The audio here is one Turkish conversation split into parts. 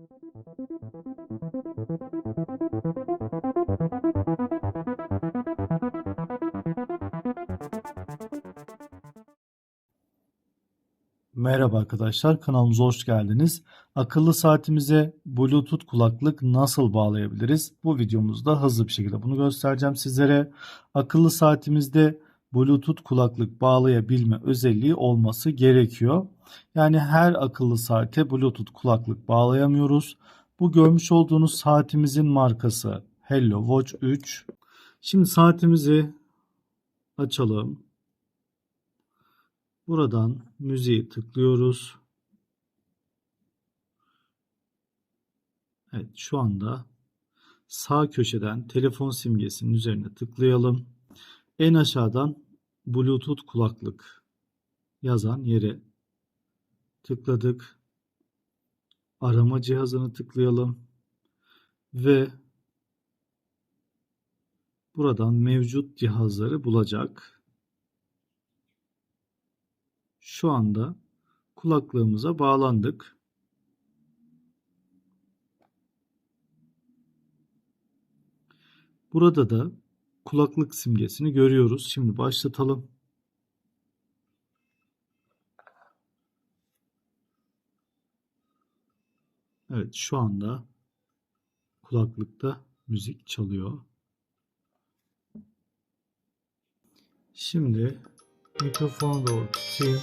Merhaba arkadaşlar, kanalımıza hoş geldiniz. Akıllı saatimize Bluetooth kulaklık nasıl bağlayabiliriz? Bu videomuzda hızlı bir şekilde bunu göstereceğim sizlere. Akıllı saatimizde Bluetooth kulaklık bağlayabilme özelliği olması gerekiyor. Yani her akıllı saate Bluetooth kulaklık bağlayamıyoruz. Bu görmüş olduğunuz saatimizin markası Hello Watch 3. Şimdi saatimizi açalım. Buradan müziği tıklıyoruz. Evet şu anda sağ köşeden telefon simgesinin üzerine tıklayalım. En aşağıdan Bluetooth kulaklık yazan yere tıkladık. Arama cihazını tıklayalım. Ve buradan mevcut cihazları bulacak. Şu anda kulaklığımıza bağlandık. Burada da kulaklık simgesini görüyoruz. Şimdi başlatalım. Evet şu anda kulaklıkta müzik çalıyor. Şimdi mikrofonu doğru tutayım.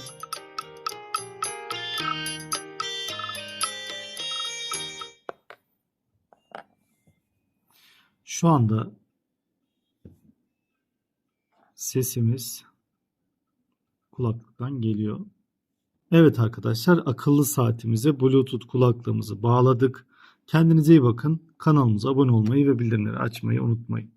Şu anda sesimiz kulaklıktan geliyor. Evet arkadaşlar akıllı saatimize Bluetooth kulaklığımızı bağladık. Kendinize iyi bakın. Kanalımıza abone olmayı ve bildirimleri açmayı unutmayın.